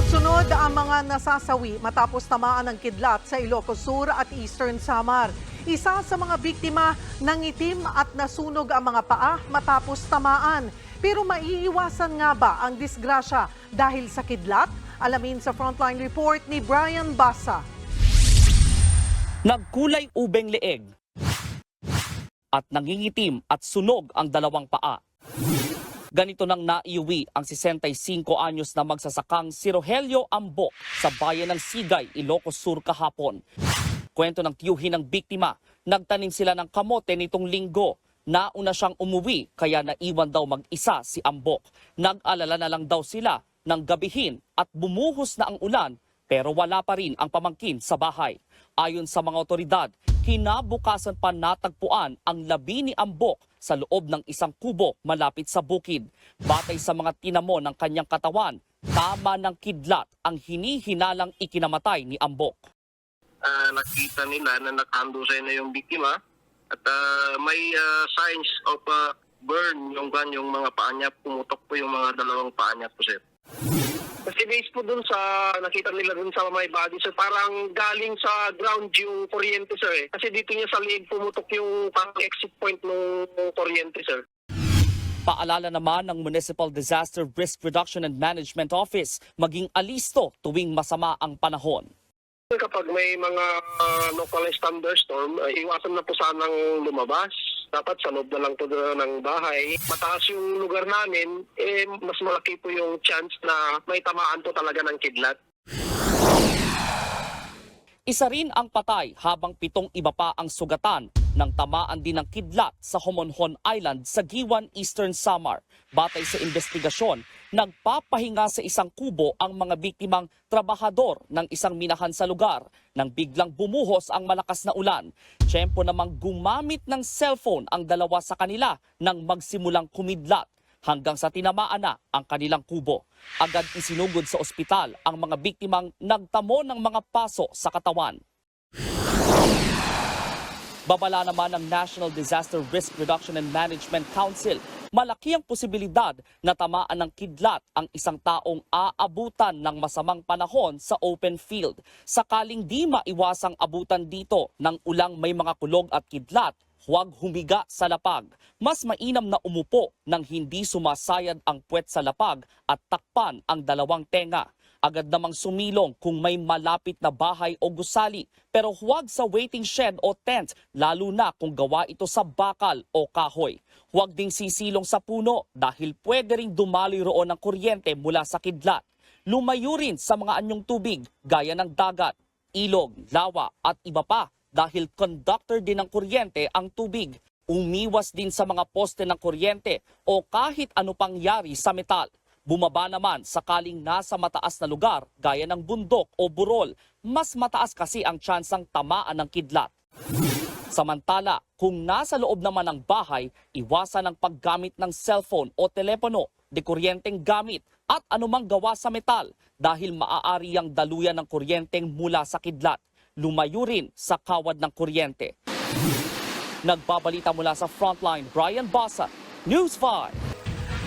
Sunod-sunod ang mga nasasawi matapos tamaan ng kidlat sa Ilocos Sur at Eastern Samar. Isa sa mga biktima ng itim at nasunog ang mga paa matapos tamaan. Pero maiiwasan nga ba ang disgrasya dahil sa kidlat? Alamin sa frontline report ni Brian Basa. Nagkulay ubeng leeg at nangingitim at sunog ang dalawang paa. Ganito nang naiuwi ang 65 anyos na magsasakang si Rogelio Ambok sa bayan ng Sigay, Ilocos Sur kahapon. Kwento ng tiyuhin ng biktima, nagtanim sila ng kamote nitong linggo. Nauna siyang umuwi kaya naiwan daw mag-isa si Ambok. Nag-alala na lang daw sila ng gabihin at bumuhos na ang ulan pero wala pa rin ang pamangkin sa bahay. Ayon sa mga otoridad, kinabukasan pa natagpuan ang labi ni Ambok sa loob ng isang kubo malapit sa bukid. Batay sa mga tinamo ng kanyang katawan, tama ng kidlat ang hinihinalang ikinamatay ni Ambok. ah, nakita nila na nakandusay na yung biktima at ah, may ah, signs of ah, burn yung gan yung mga paa niya pumutok po yung mga dalawang paa niya po sir. Kasi based po dun sa nakita nila dun sa may body sir parang galing sa ground yung kuryente sir eh. Kasi dito niya sa liig pumutok yung parang exit point ng kuryente sir. Paalala naman ng Municipal Disaster Risk Reduction and Management Office maging alisto tuwing masama ang panahon. Kapag may mga uh, localized thunderstorm, uh, iwasan na po sanang lumabas. Dapat sa loob na lang po ng bahay. Mataas yung lugar namin, eh, mas malaki po yung chance na may tamaan po talaga ng kidlat. Isa rin ang patay habang pitong iba pa ang sugatan ng tamaan din ng kidlat sa Homonhon Island sa Giwan, Eastern Samar. Batay sa investigasyon, nagpapahinga sa isang kubo ang mga biktimang trabahador ng isang minahan sa lugar nang biglang bumuhos ang malakas na ulan. Tiyempo namang gumamit ng cellphone ang dalawa sa kanila nang magsimulang kumidlat hanggang sa tinamaan na ang kanilang kubo. Agad isinugod sa ospital ang mga biktimang nagtamo ng mga paso sa katawan. Babala naman ng National Disaster Risk Reduction and Management Council, malaki ang posibilidad na tamaan ng kidlat ang isang taong aabutan ng masamang panahon sa open field. Sakaling di maiwasang abutan dito ng ulang may mga kulog at kidlat, huwag humiga sa lapag. Mas mainam na umupo nang hindi sumasayad ang puwet sa lapag at takpan ang dalawang tenga. Agad namang sumilong kung may malapit na bahay o gusali pero huwag sa waiting shed o tent lalo na kung gawa ito sa bakal o kahoy. Huwag ding sisilong sa puno dahil pwede ring dumaloy roon ng kuryente mula sa kidlat. Lumayo rin sa mga anyong tubig gaya ng dagat, ilog, lawa at iba pa dahil conductor din ng kuryente ang tubig. Umiwas din sa mga poste ng kuryente o kahit ano pang yari sa metal. Bumaba naman sakaling nasa mataas na lugar gaya ng bundok o burol. Mas mataas kasi ang tsansang tamaan ng kidlat. Samantala, kung nasa loob naman ng bahay, iwasan ang paggamit ng cellphone o telepono, de kuryenteng gamit at anumang gawa sa metal dahil maaari ang daluyan ng kuryenteng mula sa kidlat. Lumayo rin sa kawad ng kuryente. Nagbabalita mula sa Frontline, Brian Basa, News 5.